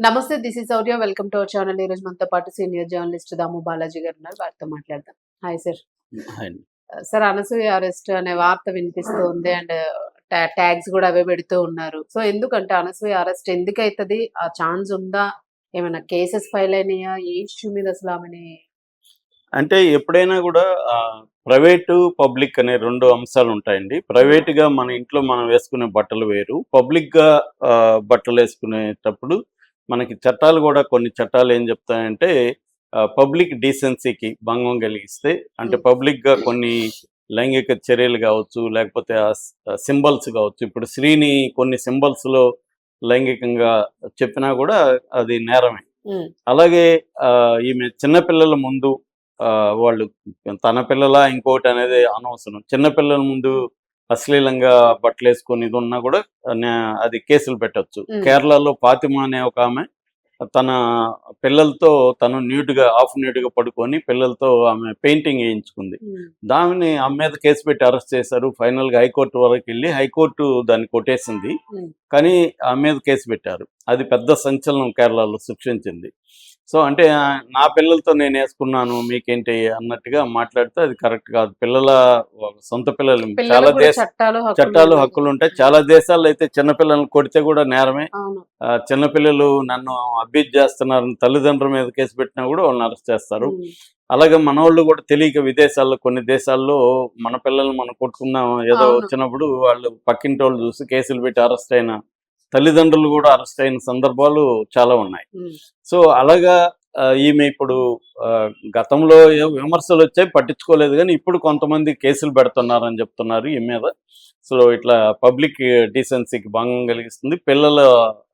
నమస్తే this is Sourya welcome to our channel ఈ రోజు మనతో పాటు సీనియర్ జర్నలిస్ట్ దాము బాలాజీ గారు ఉన్నారు. వారితో మాట్లాడదాం. Hi sir. Sir Anasuya arrest అనే వార్త వినిపిస్తూ ఉంది అండ్ ట్యాగ్స్ కూడా అవే పెడుతూ ఉన్నారు. సో ఎందుకంటే అనసూయ అరెస్ట్ ఎందుకు అవుతుంది ఆ ఛాన్స్ ఉందా? ఏమైనా కేసెస్ ఫైల్ అయినాయా? ఏ ఇష్యూ మీద అసలు ఆమెని అంటే ఎప్పుడైనా కూడా ప్రైవేటు పబ్లిక్ అనే రెండు అంశాలు ఉంటాయండి. ప్రైవేట్గా మన ఇంట్లో మనం వేసుకునే బట్టలు వేరు. పబ్లిక్గా ఆ, బట్టలు వేసుకునేటప్పుడు మనకి చట్టాలు కూడా కొన్ని చట్టాలు ఏం చెప్తాయంటే పబ్లిక్ డీసెన్సీకి భంగం కలిగిస్తే అంటే Hmm. పబ్లిక్గా కొన్ని లైంగిక చర్యలు కావచ్చు లేకపోతే సింబల్స్ కావచ్చు. ఇప్పుడు శ్రీని కొన్ని సింబల్స్లో లైంగికంగా చెప్పినా కూడా అది నేరమే. అలాగే ఈమె చిన్నపిల్లల ముందు ఆ, వాళ్ళు తన పిల్లల ఇంకోటి అనేది అనవసరం. చిన్నపిల్లల ముందు అశ్లీలంగా బట్టలు వేసుకొని ఇది ఉన్నా కూడా అది కేసులు పెట్టొచ్చు. కేరళలో ఫాతిమా అనే ఒక ఆమె తన పిల్లలతో తను న్యూట్గా ఆఫ్ న్యూట్గా పడుకొని పిల్లలతో ఆమె పెయింటింగ్ వేయించుకుంది. దానిని ఆమె మీద కేసు పెట్టి అరెస్ట్ చేశారు. ఫైనల్గా హైకోర్టు వరకు వెళ్ళి హైకోర్టు దాన్ని కొట్టేసింది. కానీ ఆమె మీద కేసు పెట్టారు. అది పెద్ద సంచలనం కేరళలో సృష్టించింది. సో అంటే నా పిల్లలతో నేను వేసుకున్నాను మీకేంటి అన్నట్టుగా మాట్లాడితే అది కరెక్ట్ కాదు. పిల్లల సొంత పిల్లలు చాలా దేశ చట్టాలు హక్కులు ఉంటాయి. చాలా దేశాల్లో అయితే చిన్నపిల్లల్ని కొడితే కూడా నేరమే. చిన్నపిల్లలు నన్ను అబ్యూజ్ చేస్తున్నారని తల్లిదండ్రుల మీద కేసు పెట్టినా కూడా వాళ్ళని అరెస్ట్ చేస్తారు. అలాగే మనోళ్ళు కూడా తెలియక విదేశాల్లో కొన్ని దేశాల్లో మన పిల్లల్ని మనం కొట్టుకుందాం ఏదో. వచ్చినప్పుడు వాళ్ళు పక్కింటి వాళ్ళు చూసి కేసులు పెట్టి అరెస్ట్ అయిన తల్లిదండ్రులు కూడా అరెస్ట్ అయిన సందర్భాలు చాలా ఉన్నాయి. సో అలాగా ఈమె ఇప్పుడు గతంలో విమర్శలు వచ్చాయి పట్టించుకోలేదు కానీ ఇప్పుడు కొంతమంది కేసులు పెడుతున్నారని చెప్తున్నారు ఈ మీద. సో ఇట్లా పబ్లిక్ డీసెన్సీకి భంగం కలిగిస్తుంది పిల్లలు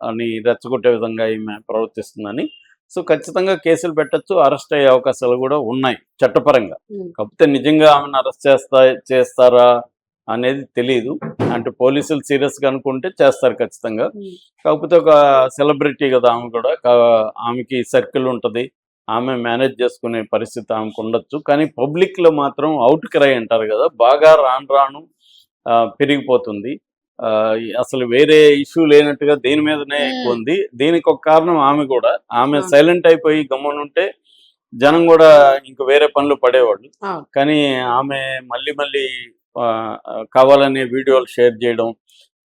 అని రెచ్చగొట్టే విధంగా ఈమె ప్రవర్తిస్తుందని. సో ఖచ్చితంగా కేసులు పెట్టచ్చు అరెస్ట్ అయ్యే అవకాశాలు కూడా ఉన్నాయి చట్టపరంగా. కాకపోతే నిజంగా ఆమెను అరెస్ట్ చేస్తా చేస్తారా? అనేది తెలియదు అంటే పోలీసులు సీరియస్గా అనుకుంటే చేస్తారు ఖచ్చితంగా. కాకపోతే ఒక సెలబ్రిటీ కదా ఆమె కూడా. ఆమెకి సర్కిల్ ఉంటుంది. ఆమె మేనేజ్ చేసుకునే పరిస్థితి ఆమెకు ఉండొచ్చు. కానీ పబ్లిక్లో మాత్రం అవుట్ క్రై అంటారు కదా. బాగా రాను రాను పెరిగిపోతుంది. అసలు వేరే ఇష్యూ లేనట్టుగా దీని మీదనే. ఎక్కువ ఉంది. దీనికి ఒక కారణం ఆమె కూడా. ఆమె. సైలెంట్ అయిపోయి గమ్మునుంటే జనం కూడా ఇంక వేరే పనులు పడేవాళ్ళు. కానీ ఆమె మళ్ళీ మళ్ళీ కావాలనే వీడియోలు షేర్ చేయడం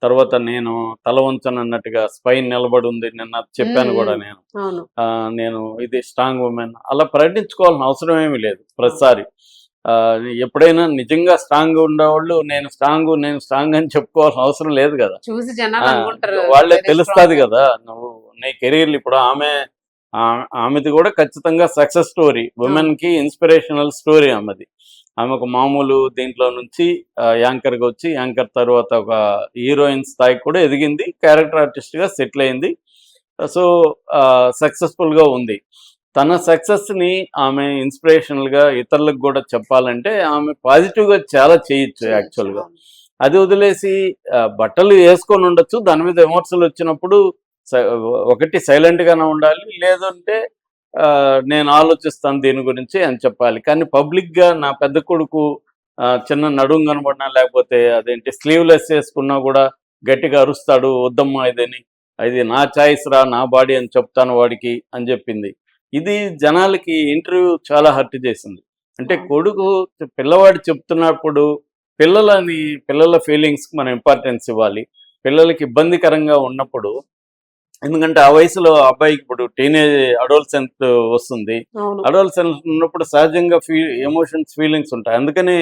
తర్వాత నేను తల వంచను అన్నట్టుగా స్పైన్ నిలబడి ఉంది నిన్న చెప్పాను. కూడా నేను. నేను ఇది స్ట్రాంగ్ ఉమెన్. అలా ప్రకటించుకోవాల్సిన అవసరం ఏమీ లేదు ప్రతిసారి. ఆ, ఎప్పుడైనా నిజంగా స్ట్రాంగ్ ఉండేవాళ్ళు నేను స్ట్రాంగ్ నేను స్ట్రాంగ్ అని చెప్పుకోవాల్సిన అవసరం లేదు కదా. చూసి వాళ్ళే తెలుస్తుంది. కదా నువ్వు నీ కెరీర్ ఇప్పుడు ఆమె ఆమెది కూడా ఖచ్చితంగా సక్సెస్ స్టోరీ ఉమెన్కి ఇన్స్పిరేషనల్ స్టోరీ ఆమెది. ఆమె ఒక మామూలు దీంట్లో నుంచి యాంకర్గా వచ్చి యాంకర్ తర్వాత ఒక హీరోయిన్ స్థాయికి కూడా ఎదిగింది. క్యారెక్టర్ ఆర్టిస్ట్గా సెటిల్ అయింది. సో సక్సెస్ఫుల్గా ఉంది. తన సక్సెస్ని ఆమె ఇన్స్పిరేషనల్గా ఇతరులకు కూడా చెప్పాలంటే ఆమె పాజిటివ్గా చాలా చేయొచ్చు యాక్చువల్గా. అది వదిలేసి బట్టలు వేసుకొని ఉండొచ్చు. దాని మీద విమర్శలు వచ్చినప్పుడు ఒకటి సైలెంట్ గానే ఉండాలి. లేదంటే నేను ఆలోచిస్తాను దీని గురించి అని చెప్పాలి. కానీ పబ్లిక్గా నా పెద్ద కొడుకు చిన్న నడుము కనబడినా లేకపోతే అదేంటి స్లీవ్లెస్ వేసుకున్నా కూడా గట్టిగా అరుస్తాడు వద్దమ్మా ఇదని ఇది నా చాయిస్ రా నా బాడీ అని చెప్తాను వాడికి అని చెప్పింది. ఇది జనాలకి ఇంటర్వ్యూ చాలా హర్ట్ చేసింది. అంటే. కొడుకు పిల్లవాడు చెప్తున్నప్పుడు పిల్లలని పిల్లల ఫీలింగ్స్ మనం ఇంపార్టెన్స్ ఇవ్వాలి. పిల్లలకి ఇబ్బందికరంగా ఉన్నప్పుడు ఎందుకంటే ఆ వయసులో అబ్బాయికి ఇప్పుడు టీనేజ్ అడోల్సెంట్ వస్తుంది. అడోల్సెంట్ ఉన్నప్పుడు సహజంగా ఫీ ఎమోషన్స్ ఫీలింగ్స్ ఉంటాయి. అందుకని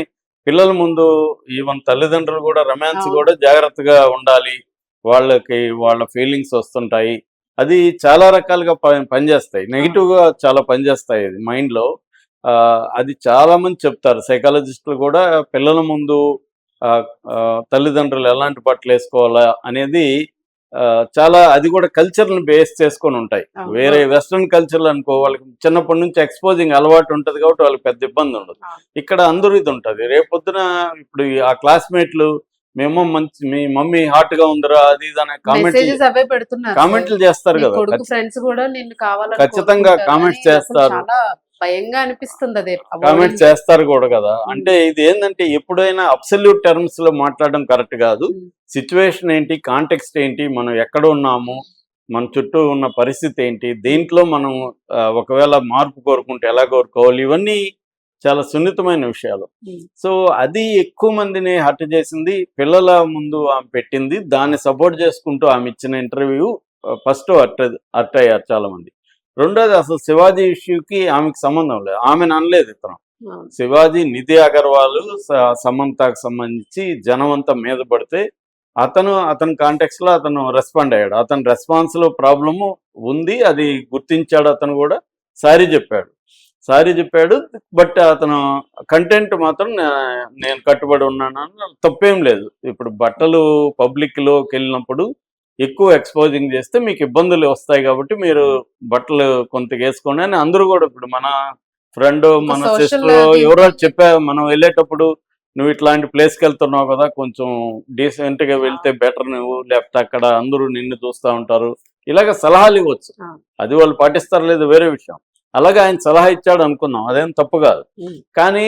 పిల్లల ముందు ఈవెన్ తల్లిదండ్రులు కూడా రొమాన్స్. కూడా జాగ్రత్తగా ఉండాలి. వాళ్ళకి వాళ్ళ ఫీలింగ్స్ వస్తుంటాయి. అది చాలా రకాలుగా పనిచేస్తాయి. నెగిటివ్గా చాలా పనిచేస్తాయి అది మైండ్లో. ఆ, అది చాలా మంది చెప్తారు. సైకాలజిస్టులు కూడా పిల్లల ముందు తల్లిదండ్రులు ఎలాంటి బట్టలు వేసుకోవాలా అనేది చాలా అది కూడా కల్చర్ని బేస్ చేసుకొని ఉంటాయి. వేరే వెస్ట్రన్ కల్చర్ అనుకో వాళ్ళకి చిన్నప్పటి నుంచి ఎక్స్పోజింగ్ అలవాటు ఉంటది కాబట్టి వాళ్ళకి పెద్ద ఇబ్బంది ఉండదు. ఇక్కడ అందరూ ఇది ఉంటది రేపొద్దున ఇప్పుడు ఆ క్లాస్మేట్లు మేము మంచి మీ మమ్మీ హాట్గా ఉందిరా అది కామెంట్లు కామెంట్లు చేస్తారు కదా ఖచ్చితంగా అసలు చేస్తారు. భయంగా అనిపిస్తుంది అది. కామెంట్ చేస్తారు కూడా కదా. అంటే ఇది ఏంటంటే ఎప్పుడైనా అబ్సల్యూట్ టర్మ్స్లో మాట్లాడడం కరెక్ట్ కాదు. సిచ్యువేషన్ ఏంటి కాంటెక్స్ట్ ఏంటి మనం ఎక్కడ ఉన్నాము మన చుట్టూ ఉన్న పరిస్థితి ఏంటి దీంట్లో మనం ఒకవేళ మార్పు కోరుకుంటే ఎలా కోరుకోవాలి ఇవన్నీ చాలా సున్నితమైన విషయాలు. సో అది ఎక్కువ మందిని హర్ట్ చేసింది పిల్లల ముందు ఆమె పెట్టింది దాన్ని సపోర్ట్ చేసుకుంటూ ఆమె ఇచ్చిన ఇంటర్వ్యూ ఫస్ట్ హర్ట్ హర్ట్ అయ్యారు చాలా మంది రెండోది అసలు శివాజీ ఇష్యూకి ఆమెకి సంబంధం లేదు. ఆమెను అనలేదు ఇతను. శివాజీ నిధి అగర్వాల్ సమంతకు సంబంధించి జనం అంతా మీద పడితే అతను అతని కాంటెక్స్లో అతను రెస్పాండ్ అయ్యాడు. అతని రెస్పాన్స్లో ప్రాబ్లము ఉంది అది గుర్తించాడు అతను కూడా. సారీ చెప్పాడు. సారీ చెప్పాడు బట్ అతను కంటెంట్ మాత్రం నేను కట్టుబడి ఉన్నాను తప్పేం లేదు. ఇప్పుడు బట్టలు పబ్లిక్లోకి వెళ్ళినప్పుడు ఎక్కువ ఎక్స్పోజింగ్ చేస్తే మీకు ఇబ్బందులు వస్తాయి కాబట్టి మీరు బట్టలు కొంత వేసుకోండి అని అందరూ కూడా ఇప్పుడు మన ఫ్రెండ్ మన సిస్టర్ ఎవరో చెప్పా మనం వెళ్ళేటప్పుడు నువ్వు ఇట్లాంటి ప్లేస్కి వెళ్తున్నావు కదా కొంచెం డీసెంట్గా వెళ్తే బెటర్ నువ్వు లేకపోతే అక్కడ అందరూ నిన్ను చూస్తూ ఉంటారు. ఇలాగ సలహాలు ఇవ్వచ్చు. అది వాళ్ళు పాటిస్తారు లేదు వేరే విషయం. అలాగే ఆయన సలహా ఇచ్చాడు అనుకుందాం అదేం తప్పు కాదు. కానీ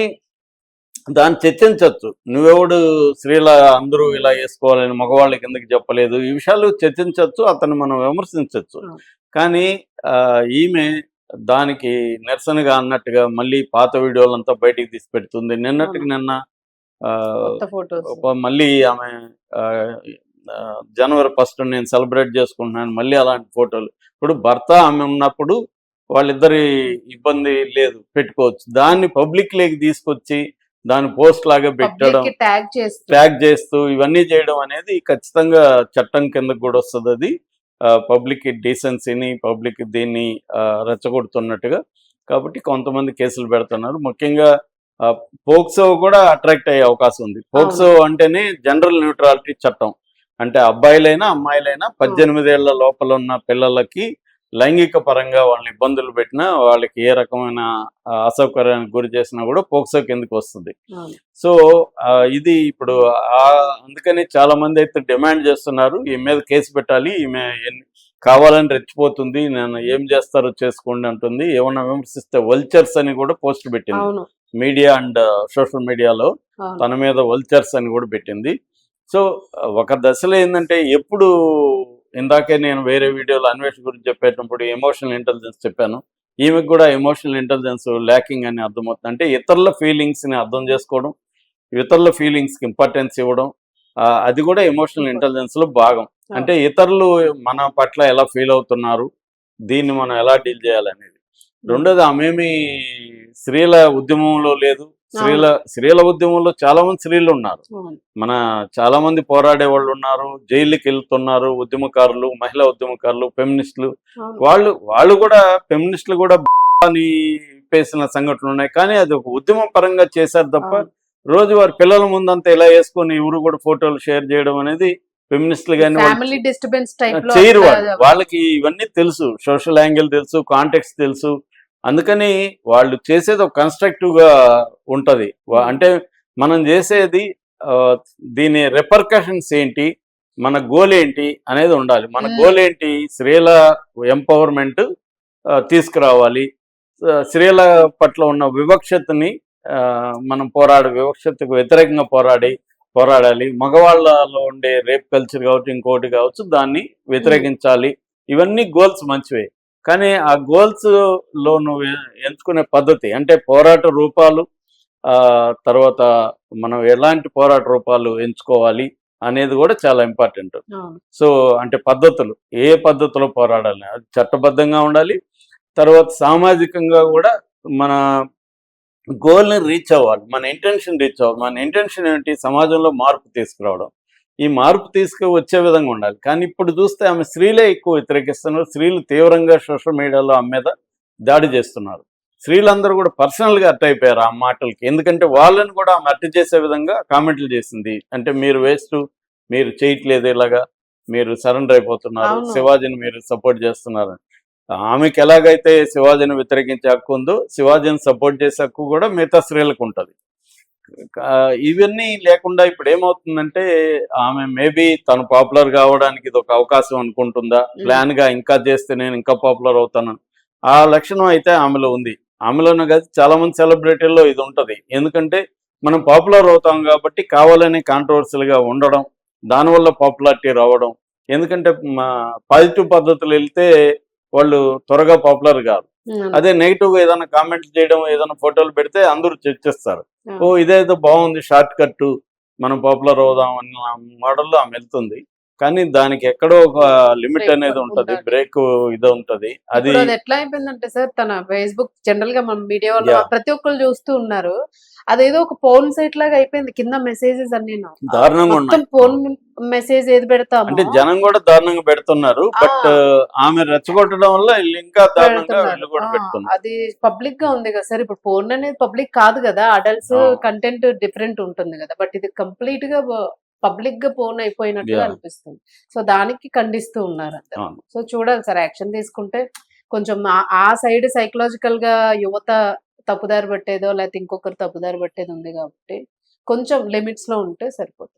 దాన్ని చర్చించవచ్చు నువ్వెవడు స్త్రీల అందరూ ఇలా వేసుకోవాలని మగవాళ్ళకి ఎందుకు చెప్పలేదు. ఈ విషయాలు చర్చించవచ్చు అతను మనం విమర్శించవచ్చు. కానీ ఈమె దానికి నిరసనగా అన్నట్టుగా మళ్ళీ పాత వీడియోలంతా బయటికి తీసి పెడుతుంది. నిన్నటికి నిన్న మళ్ళీ ఆమె జనవరి ఫస్ట్ నేను సెలబ్రేట్ చేసుకుంటున్నాను మళ్ళీ అలాంటి ఫోటోలు. ఇప్పుడు భర్త ఆమె ఉన్నప్పుడు వాళ్ళిద్దరి ఇబ్బంది లేదు పెట్టుకోవచ్చు. దాన్ని పబ్లిక్ లేకి తీసుకొచ్చి దాన్ని పోస్ట్ లాగా పెట్టడం ట్యాగ్ చేస్తూ. ఇవన్నీ చేయడం అనేది ఖచ్చితంగా చట్టం కిందకు కూడా వస్తుంది. అది పబ్లిక్ డీసెన్సీని పబ్లిక్ దీన్ని రెచ్చగొడుతున్నట్టుగా. కాబట్టి కొంతమంది కేసులు పెడుతున్నారు. ముఖ్యంగా పోక్సో కూడా అట్రాక్ట్ అయ్యే అవకాశం ఉంది. పోక్సో అంటేనే జనరల్ న్యూట్రాలిటీ చట్టం. అంటే అబ్బాయిలైనా అమ్మాయిలైనా పద్దెనిమిది ఏళ్ళ లోపల ఉన్న పిల్లలకి లైంగిక పరంగా వాళ్ళని ఇబ్బందులు పెట్టినా వాళ్ళకి ఏ రకమైన అసౌకర్యానికి గురి చేసినా కూడా పోక్సో కిందకి వస్తుంది. సో ఇది ఇప్పుడు ఆ అందుకని చాలా మంది అయితే డిమాండ్ చేస్తున్నారు ఈమె మీద కేసు పెట్టాలి ఈమె కావాలని రెచ్చిపోతుంది నేను ఏం చేస్తారో చేసుకోండి అంటుంది. ఏమన్నా విమర్శిస్తే వల్చర్స్ అని కూడా పోస్ట్ పెట్టింది. మీడియా అండ్ సోషల్ మీడియాలో తన మీద వల్చర్స్ అని కూడా పెట్టింది. సో ఒక దశలో ఏంటంటే ఎప్పుడు ఇందాకే నేను వేరే వీడియోలో అన్వేష్ గురించి చెప్పేటప్పుడు ఎమోషనల్ ఇంటెలిజెన్స్ చెప్పాను. ఈమెకు కూడా ఎమోషనల్ ఇంటెలిజెన్స్ ల్యాకింగ్ అని అర్థమవుతుంది. అంటే ఇతరుల ఫీలింగ్స్ని అర్థం చేసుకోవడం ఇతరుల ఫీలింగ్స్కి ఇంపార్టెన్స్ ఇవ్వడం అది కూడా ఎమోషనల్ ఇంటెలిజెన్స్లో భాగం. అంటే ఇతరులు మన పట్ల ఎలా ఫీల్ అవుతున్నారు దీన్ని మనం ఎలా డీల్ చేయాలనేది. రెండోది ఆమెమి స్త్రీల ఉద్యమంలో లేదు స్త్రీల స్త్రీల ఉద్యమంలో చాలా మంది స్త్రీలు ఉన్నారు. మన చాలా మంది పోరాడే వాళ్ళు ఉన్నారు జైలుకి వెళ్తున్నారు ఉద్యమకారులు మహిళా ఉద్యమకారులు ఫెమినిస్టులు. వాళ్ళు వాళ్ళు కూడా ఫెమినిస్టులు కూడా అని పేసిన సంఘటనలు ఉన్నాయి. కానీ అది ఒక ఉద్యమం పరంగా చేశారు తప్ప. రోజు వారి పిల్లల ముందంతా ఇలా వేసుకొని ఎవరు కూడా ఫోటోలు షేర్ చేయడం అనేది ఫెమినిస్టులు కానీ చేయరు వాళ్ళు. వాళ్ళకి ఇవన్నీ తెలుసు. సోషల్ యాంగిల్ తెలుసు కాంటెక్స్ట్ తెలుసు. అందుకని వాళ్ళు చేసేది ఒక కన్స్ట్రక్టివ్గా ఉంటది. వా- అంటే మనం చేసేది దీని రెపర్కషన్స్ ఏంటి మన గోల్ ఏంటి అనేది ఉండాలి. మన Hmm. గోల్ ఏంటి స్త్రీల ఎంపవర్మెంట్ తీసుకురావాలి. స్త్రీల పట్ల ఉన్న వివక్షతని మనం పోరాడ వివక్షతకు వ్యతిరేకంగా పోరాడి పోరాడాలి. మగవాళ్ళలో ఉండే రేప్ కల్చర్ కావచ్చు ఇంకోటి కావచ్చు దాన్ని వ్యతిరేకించాలి. ఇవన్నీ గోల్స్ మంచివే. కానీ ఆ గోల్స్లో నువ్వు ఎంచుకునే పద్ధతి అంటే పోరాట రూపాలు ఆ తర్వాత మనం ఎలాంటి పోరాట రూపాలు ఎంచుకోవాలి అనేది కూడా చాలా ఇంపార్టెంట్. సో అంటే పద్ధతులు ఏ పద్ధతిలో పోరాడాలి అది చట్టబద్ధంగా ఉండాలి తర్వాత సామాజికంగా కూడా మన గోల్ని రీచ్ అవ్వాలి మన ఇంటెన్షన్ రీచ్ అవ్వాలి మన ఇంటెన్షన్ ఏంటి సమాజంలో మార్పు తీసుకురావడం ఈ మార్పు తీసుకు వచ్చే విధంగా ఉండాలి. కానీ ఇప్పుడు చూస్తే ఆమె స్త్రీలే ఎక్కువ వ్యతిరేకిస్తున్నారు. స్త్రీలు తీవ్రంగా సోషల్ మీడియాలో ఆమె మీద దాడి చేస్తున్నారు. స్త్రీలందరూ కూడా పర్సనల్గా అట్ అయిపోయారు ఆ మాటలకి. ఎందుకంటే వాళ్ళని కూడా ఆమె అట్టు చేసే విధంగా కామెంట్లు చేసింది. అంటే మీరు వేస్ట్ మీరు చేయట్లేదు ఇలాగా మీరు సరెండర్ అయిపోతున్నారు. శివాజీని మీరు సపోర్ట్ చేస్తున్నారు. ఆమెకి ఎలాగైతే శివాజీని వ్యతిరేకించే హక్కు ఉందో శివాజీని సపోర్ట్ చేసే హక్కు కూడా మిగతా స్త్రీలకు ఉంటుంది. ఇవన్నీ లేకుండా ఇప్పుడు ఏమవుతుందంటే ఆమె మేబీ తను పాపులర్ కావడానికి ఇది ఒక అవకాశం అనుకుంటుందా? ప్లాన్గా ఇంకా చేస్తే నేను ఇంకా పాపులర్ అవుతాను. ఆ లక్షణం అయితే ఆమెలో ఉంది. ఆమెలోనే కాదు చాలా మంది సెలబ్రిటీల్లో ఇది ఉంటది. ఎందుకంటే మనం పాపులర్ అవుతాం కాబట్టి కావాలని కాంట్రవర్సల్గా ఉండడం దానివల్ల పాపులారిటీ రావడం. ఎందుకంటే పాజిటివ్ పద్ధతులు వెళ్తే వాళ్ళు త్వరగా పాపులర్ కాదు అదే నెగిటివ్గా ఏదైనా కామెంట్ చేయడం ఏదైనా ఫోటోలు పెడితే అందరూ చర్చిస్తారు. ఓ ఇదేదో బాగుంది షార్ట్ కట్ మనం పాపులర్ అవుదాం అన్న మోడల్లో ఆమె వెళ్తుంది కానీ దానికి ఎక్కడో ఒక లిమిట్ అనేది ఉంటది. బ్రేక్ ఇది ఉంటది అది ఎట్లా అయిపోయిందంటే సార్ తన ఫేస్బుక్ జనరల్గా మన మీడియా వాళ్ళు. ప్రతి ఒక్కరు చూస్తూ ఉన్నారు అదేదో ఒక ఫోన్ సైట్ లాగా అయిపోయింది. కింద మెసేజెస్ అన్ని దారుణంగా ఫోన్ మెసేజ్ ఏది పెడతామో. అంటే జనం కూడా దారుణంగా పెడుతున్నారు. బట్ ఆమె రెచ్చగొట్టడం వల్ల ఇంకా అది పబ్లిక్గా ఉంది కదా సార్. ఇప్పుడు ఫోన్ అనేది పబ్లిక్ కాదు కదా. అడల్ట్స్. కంటెంట్ డిఫరెంట్ ఉంటుంది కదా. బట్ ఇది కంప్లీట్గా పబ్లిక్గా ఫోన్ అయిపోయినట్టుగా Yeah. అనిపిస్తుంది. సో దానికి ఖండిస్తూ ఉన్నారు అందరు. సో చూడాలి సార్. యాక్షన్ తీసుకుంటే కొంచెం ఆ సైడ్ సైకలాజికల్గా యువత తప్పుదారి పట్టేదో లేకపోతే ఇంకొకరు తప్పుదారి పట్టేది ఉంది కాబట్టి కొంచెం లిమిట్స్లో ఉంటే సరిపోతుంది.